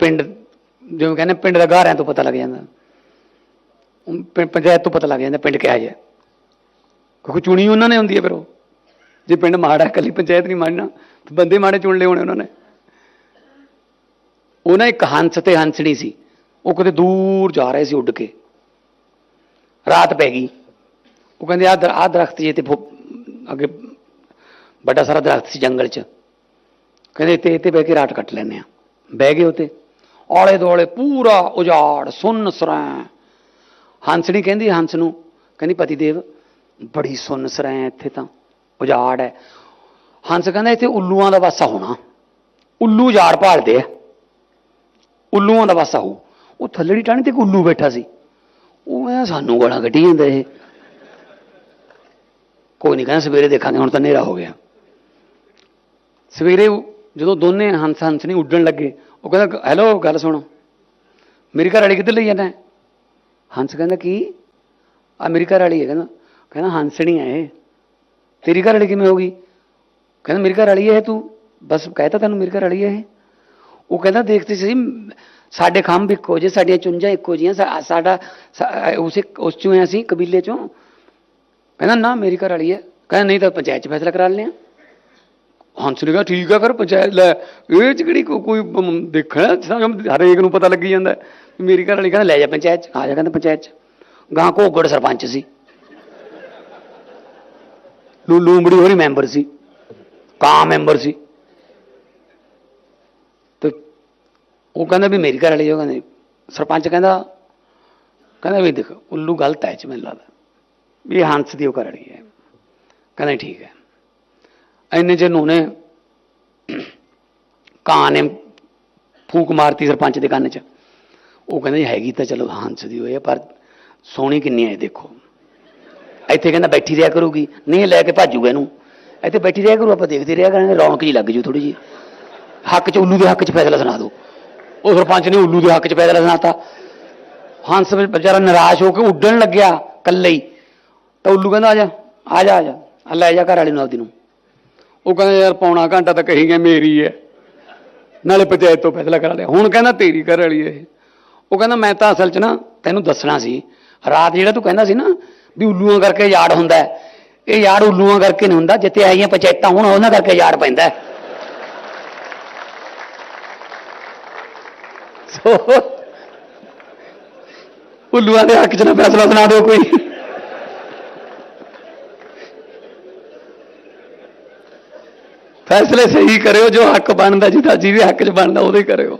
ਪਿੰਡ ਜਿਵੇਂ ਕਹਿੰਦੇ ਪਿੰਡ ਦਾ ਘਾਰਿਆਂ ਤੋਂ ਪਤਾ ਲੱਗ ਜਾਂਦਾ। ਪਿੰ- ਪੰਚਾਇਤ ਤੋਂ ਪਤਾ ਲੱਗ ਜਾਂਦਾ ਪਿੰਡ ਕਿਹਾ ਜਿਹਾ। ਕਿਉਂਕਿ ਚੁਣੀ ਉਹਨਾਂ ਨੇ ਹੁੰਦੀ ਹੈ ਫਿਰ ਉਹ। ਜੇ ਪਿੰਡ ਮਾੜਾ ਹੈ, ਇਕੱਲੀ ਪੰਚਾਇਤ ਨਹੀਂ ਮਾੜਨਾ ਤੇ ਬੰਦੇ ਮਾੜੇ ਚੁਣ ਲਏ ਹੋਣੇ ਉਹਨਾਂ ਨੇ। ਉਹ ਨਾ ਇੱਕ ਹੰਸ ਤੇ ਹੰਸਣੀ ਸੀ। ਉਹ ਕਿਤੇ ਦੂਰ ਜਾ ਰਹੇ ਸੀ ਉੱਡ ਕੇ। ਰਾਤ ਪੈ ਗਈ। ਉਹ ਕਹਿੰਦੇ ਆਹ ਦਰ ਆਹ ਦਰਖਤ ਜੇ ਤੇ ਫੁ- ਅੱਗੇ ਵੱਡਾ ਸਾਰਾ ਦਰਖਤ ਸੀ ਜੰਗਲ 'ਚ। ਕਹਿੰਦੇ ਤੇ ਤੇ ਬਹਿ ਕੇ ਰਾਤ ਕੱਟ ਲੈਨੇ ਆ ਬਹਿ ਗਏ ਉਤੇ ਆਲੇ ਦੁਆਲੇ ਪੂਰਾ ਉਜਾੜ, ਸੁੰਨ ਸਰਾਂ। ਹੰਸਣੀ ਕਹਿੰਦੀ ਹੰਸ ਨੂੰ, ਕਹਿੰਦੀ ਪਤੀ ਦੇਵ ਬੜੀ ਸੁੰਨ ਸਰਾਂ ਇੱਥੇ ਤਾਂ, ਉਜਾੜ ਹੈ। ਹੰਸ ਕਹਿੰਦਾ ਇੱਥੇ ਉੱਲੂਆਂ ਦਾ ਵਾਸਾ ਹੋਣਾ। ਉੱਲੂ ਉਜਾੜ ਭਾਲਦੇ ਆ। ਉੱਲੂਆਂ ਦਾ ਵਾਸਾ ਹੋ ਉਹ ਥੱਲੜੀ ਟਾਣੀ ਤੇ ਇੱਕ ਉੱਲੂ ਬੈਠਾ ਸੀ। ਉਹ ਐ ਸਾਨੂੰ ਗਾਲਾਂ ਕੱਢੀ ਜਾਂਦਾ ਇਹ। ਕੋਈ ਨਹੀਂ ਕਹਿੰਦਾ ਸਵੇਰੇ ਦੇਖਾਂਗੇ, ਹੁਣ ਤਾਂ ਹਨੇਰਾ ਹੋ ਗਿਆ। ਸਵੇਰੇ ਜਦੋਂ ਦੋਨੇ ਹੰਸ ਹੰਸਣੀ ਉੱਡਣ ਲੱਗੇ ਉਹ ਕਹਿੰਦਾ ਹੈਲੋ ਗੱਲ ਸੁਣੋ। ਮੇਰੀ ਘਰ ਵਾਲੀ ਕਿੱਧਰ ਲਈ ਜਾਂਦਾ ਹੰਸ ਕਹਿੰਦਾ, ਕੀ? ਆ ਮੇਰੀ ਘਰ ਵਾਲੀ ਹੈ। ਕਹਿੰਦਾ ਕਹਿੰਦਾ ਹੰਸਣੀ ਹੈ ਇਹ। ਤੇਰੀ ਘਰ ਵਾਲੀ ਕਿਵੇਂ ਹੋ ਗਈ ਕਹਿੰਦਾ, ਮੇਰੀ ਘਰ ਵਾਲੀ ਹੈ ਇਹ ਤੂੰ। ਬਸ ਕਹਿਤਾ ਤੈਨੂੰ, ਮੇਰੀ ਘਰ ਵਾਲੀ ਹੈ ਇਹ। ਉਹ ਕਹਿੰਦਾ, ਦੇਖਦੇ ਸੀ, ਸਾਡੇ ਖੰਭ ਇੱਕੋ ਜਿਹੇ, ਸਾਡੀਆਂ ਚੁੰਝਾਂ ਇੱਕੋ ਜਿਹੀਆਂ ਸਾਡਾ ਉਸੇ, ਉਸ ਚੋਂ ਹੀ ਅਸੀਂ ਕਬੀਲੇ ਚੋਂ। ਕਹਿੰਦਾ, ਨਾ, ਮੇਰੀ ਘਰ ਵਾਲੀ ਹੈ। ਕਹਿੰਦਾ, ਨਹੀਂ ਤਾਂ ਪੰਚਾਇਤ ਚ ਫੈਸਲਾ ਕਰਾ ਲੈਂਦੇ ਹਾਂ। ਹੰਸ ਨੇ ਕਿਹਾ ਠੀਕ ਆ ਫਿਰ ਪੰਚਾਇਤ ਲੈ ਇਹ ਚ ਕਿਹੜੀ ਕੋ- ਕੋਈ ਮ, ਦੇਖਣਾ? ਸਾਨੂੰ ਹਰੇਕ ਨੂੰ ਪਤਾ ਲੱਗੀ ਜਾਂਦਾ। ਵੀ ਮੇਰੀ ਘਰ ਵਾਲੀ ਕਹਿੰਦਾ ਲੈ ਜਾ ਪੰਚਾਇਤ ਚ ਆ ਜਾ ਕਹਿੰਦਾ ਪੰਚਾਇਤ ਚ। ਗਾਂ ਘੋਗੜ ਸਰਪੰਚ ਸੀ। ਲੂ ਲੂੰਬੜੀ ਹੋਰੀ ਮੈਂਬਰ ਸੀ। ਕਾਂ ਮੈਂਬਰ ਸੀ। ਤੇ ਉਹ ਕਹਿੰਦਾ ਵੀ ਮੇਰੀ ਘਰ ਵਾਲੀ ਉਹ ਕਹਿੰਦੇ ਸਰਪੰਚ ਕਹਿੰਦਾ ਕਹਿੰਦਾ ਵੀ ਦੇਖ ਉੱਲੂ ਗਲਤ ਹੈ ਇਹ ਚ ਮੈਨੂੰ ਲੱਗਦਾ। ਵੀ ਇਹ ਹੰਸ ਦੀ ਉਹ ਘਰ ਵਾਲੀ ਹੈ। ਕਹਿੰਦਾ ਠੀਕ ਹੈ। ਇੰਨੇ ਚ ਨੂੰ ਨੇ ਕਾਂ ਨੇ ਫੂਕ ਮਾਰਤੀ ਸਰਪੰਚ ਦੇ ਕੰਨ 'ਚ। ਉਹ ਕਹਿੰਦਾ ਜੀ ਹੈਗੀ ਤਾਂ ਚਲੋ ਹੰਸ ਦੀ ਹੋਈ ਆ, ਪਰ ਸੋਹਣੀ ਕਿੰਨੀ ਹੈ ਦੇਖੋ। ਇੱਥੇ ਕਹਿੰਦਾ ਬੈਠੀ ਰਿਹਾ ਕਰੂਗੀ। ਨਹੀਂ ਲੈ ਕੇ ਭਾਜੂਗਾ ਇਹਨੂੰ। ਇੱਥੇ ਬੈਠੀ ਰਿਹਾ ਕਰੂ, ਆਪਾਂ ਦੇਖਦੇ ਰਿਹਾ ਕਰਾਂਗੇ, ਰੌਣਕ ਜੀ ਲੱਗ ਜੂ ਥੋੜੀ ਜੀ ਹੱਕ 'ਚ ਉੱਲੂ ਦੇ ਹੱਕ 'ਚ ਫੈਸਲਾ ਸੁਣਾ ਦਿਓ। ਉਹ ਸਰਪੰਚ ਨੇ ਉੱਲੂ ਦੇ ਹੱਕ 'ਚ ਫੈਸਲਾ ਸੁਣਾਤਾ। ਹੰਸ ਵਿਚਾਰਾ ਨਿਰਾਸ਼ ਹੋ ਕੇ ਉੱਡਣ ਲੱਗਿਆ ਕੱਲੇ ਹੀ। ਤਾਂ ਉੱਲੂ ਕਹਿੰਦਾ ਆ ਜਾ ਆ ਜਾ ਆ ਜਾ, ਲੈ ਜਾ ਘਰ ਵਾਲੀ ਨੂੰ ਆਪਦੀ ਨੂੰ। ਉਹ ਕਹਿੰਦਾ ਯਾਰ ਪੌਣਾ ਘੰਟਾ ਤਾਂ ਕਹੀ ਗਿਆ ਮੇਰੀ ਹੈ ਨਾਲੇ ਪੰਚਾਇਤ ਤੋਂ ਫੈਸਲਾ ਕਰਾ ਲਿਆ। ਹੁਣ ਕਹਿੰਦਾ ਤੇਰੀ ਘਰ ਵਾਲੀ ਹੈ ਇਹ। ਉਹ ਕਹਿੰਦਾ ਮੈਂ ਤਾਂ ਅਸਲ 'ਚ ਨਾ ਤੈਨੂੰ ਦੱਸਣਾ ਸੀ। ਰਾਤ ਜਿਹੜਾ ਤੂੰ ਕਹਿੰਦਾ ਸੀ ਨਾ ਵੀ ਉੱਲੂਆਂ ਕਰਕੇ ਯਾੜ ਹੁੰਦਾ ਇਹ ਯਾੜ ਉੱਲੂਆਂ ਕਰਕੇ ਨਹੀਂ ਹੁੰਦਾ। ਜਿੱਥੇ ਆਈਆਂ ਪੰਚਾਇਤਾਂ ਹੁਣ, ਉਹਨਾਂ ਕਰਕੇ ਯਾੜ ਪੈਂਦਾ ਸੋ, ਉੱਲੂਆਂ ਦੇ ਹੱਕ 'ਚ ਨਾ ਫੈਸਲਾ ਸੁਣਾ ਦਿਓ ਕੋਈ। ਫੈਸਲੇ ਸਹੀ ਕਰਿਓ ਜੋ ਹੱਕ ਬਣਦਾ ਜਿਹਦਾ ਜਿਹਦੇ ਹੱਕ 'ਚ ਬਣਦਾ ਉਹਦੇ ਕਰਿਓ।